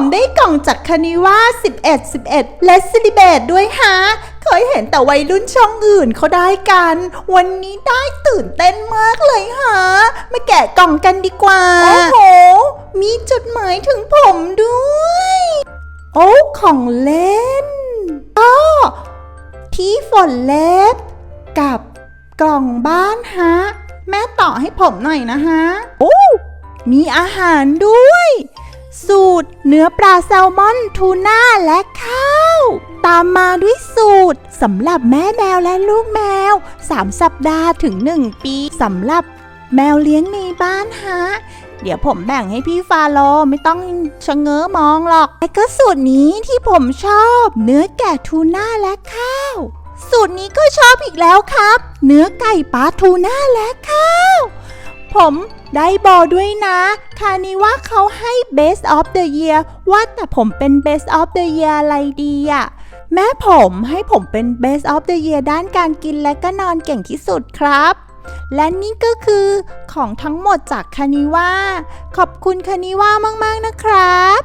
ผมได้กล่องจากคานิว่า11 11 และซิลิเบตด้วยฮะ เคยเห็นแต่วัยรุ่นช่องอื่นเขาได้กัน วันนี้ได้ตื่นเต้นมากเลยฮะ มาแกะกล่องกันดีกว่า โอ้โห มีจดหมายถึงผมด้วย โอ้ ของเล่นก็ที่ฝนเล็บ กับกล่องบ้านฮะ แม่ต่อให้ผมหน่อยนะฮะ โอ้มีอาหารด้วย สูตร เนื้อปลาแซลมอนทูน่าและข้าว ตามมาด้วยสูตรสำหรับแม่แมวและลูกแมว 3 สัปดาห์ถึง 1 ปีสำหรับแมวเลี้ยงในบ้านฮะ เดี๋ยวผมแบ่งให้พี่ฟาโลไม่ต้องชะเง้อมองหรอกไอ้ก็สูตรนี้ที่ผมชอบ เนื้อแกะทูน่าและข้าว สูตรนี้ก็ชอบอีกแล้วครับ เนื้อไก่ปลาทูน่าและข้าว ผม ได้บอกด้วยนะ คานิว่าเขาให้ Best of the Year ว่าแต่ผมเป็น Best of the Year อะไรดีอะแม่ผมให้ผมเป็น Best of the Year ด้านการกินและก็นอนเก่งที่สุดครับ และนี่ก็คือของทั้งหมดจากคานิว่าขอบคุณคานิว่ามาก ๆ นะครับ